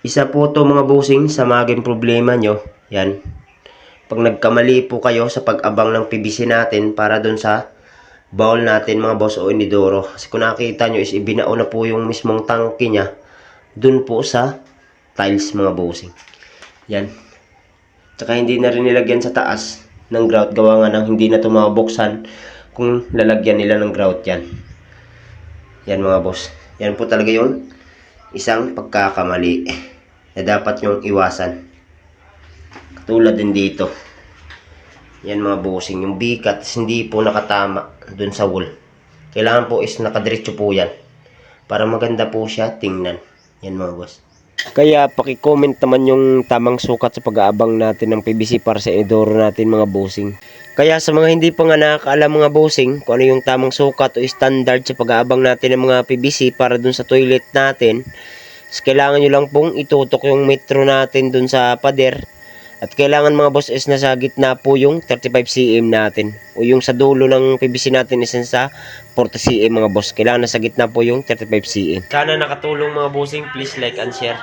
Isa po to mga busing sa maging problema nyo. Yan. Pag nagkamali po kayo sa pag-abang ng PVC natin para dun sa bowl natin mga boss o inidoro. Kasi kung nakita nyo is ibinao na po yung mismong tangke niya dun po sa tiles mga busing. Yan. Tsaka hindi na rin nilagyan sa taas ng grout. Gawa nga ng hindi na ito mabuksan kung lalagyan nila ng grout yan. Yan mga boss. Yan po talaga yung isang pagkakamali na dapat nyong iwasan. Katulad din dito. Yan mga bossing. Yung bikat hindi po nakatama dun sa wall. Kailangan po is nakadiretso po yan. Para maganda po siya tingnan. Yan mga boss. Kaya paki-comment naman yung tamang sukat sa pag-aabang natin ng PVC para sa inodoro natin mga bossing. Kaya sa mga hindi pa nga nakakaalam mga bossing kung ano yung tamang sukat o standard sa pag-aabang natin ng mga PVC para dun sa toilet natin, kailangan nyo lang pong itutok yung metro natin dun sa pader. At kailangan mga boss is nasa gitna po yung 35 cm natin. O yung sa dulo ng PVC natin is sa 40 cm mga boss. Kailangan nasa gitna po yung 35 cm. Sana nakatulong mga bossing. Please like and share.